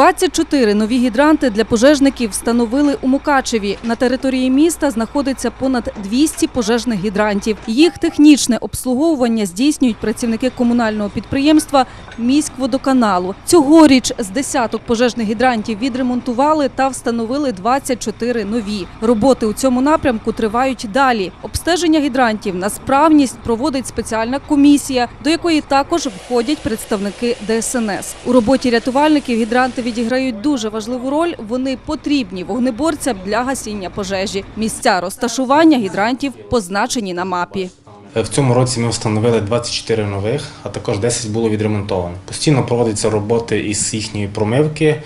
24 нові гідранти для пожежників встановили у Мукачеві. На території міста знаходиться понад 200 пожежних гідрантів. Їх технічне обслуговування здійснюють працівники комунального підприємства міськводоканалу. Цьогоріч з десяток пожежних гідрантів відремонтували та встановили 24 нові. Роботи у цьому напрямку тривають далі. Обстеження гідрантів на справність проводить спеціальна комісія, до якої також входять представники ДСНС. У роботі рятувальників гідранти відіграють дуже важливу роль. Вони потрібні вогнеборцям для гасіння пожежі. Місця розташування гідрантів позначені на мапі. В цьому році ми встановили 24 нових, а також 10 було відремонтовано. Постійно проводяться роботи із їхньої промивки,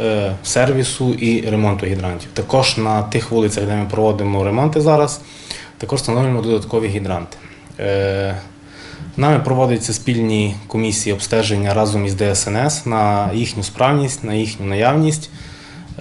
е, сервісу і ремонту гідрантів. Також на тих вулицях, де ми проводимо ремонти зараз, також встановлюємо додаткові гідранти. Нами проводяться спільні комісії обстеження разом із ДСНС на їхню справність, на їхню наявність.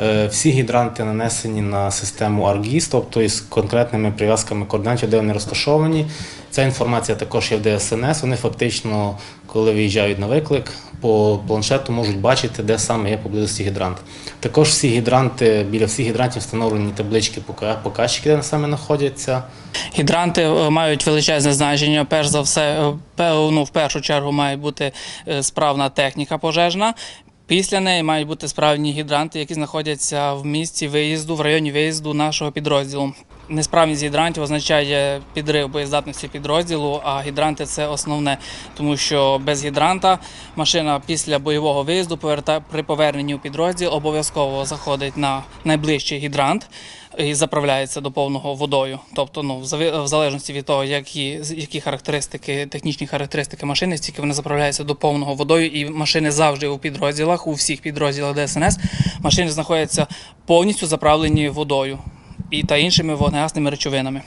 Е, Всі гідранти нанесені на систему ArcGIS, тобто із конкретними прив'язками координатів, де вони розташовані. Ця інформація також є в ДСНС. Вони фактично, коли виїжджають на виклик, по планшету можуть бачити, де саме є поблизості гідрант. Також всі гідранти, біля всіх гідрантів встановлені таблички показчики, де саме знаходяться. Гідранти е, мають величезне значення. Перш за все, е, ну, в першу чергу має бути справна техніка пожежна. Після неї мають бути справні гідранти, які знаходяться в місці виїзду, в районі виїзду нашого підрозділу. Несправність гідрантів означає підрив боєздатності підрозділу, а гідранти це основне, тому що без гідранта машина після бойового виїзду при поверненні у підрозділ обов'язково заходить на найближчий гідрант і заправляється до повного водою. Тобто, ну в залежності від того, які, які характеристики, технічні характеристики машини, стільки вони заправляються до повного водою, і машини завжди у підрозділах, у всіх підрозділах ДСНС, машини знаходяться повністю заправлені водою і та іншими вогнегасними речовинами.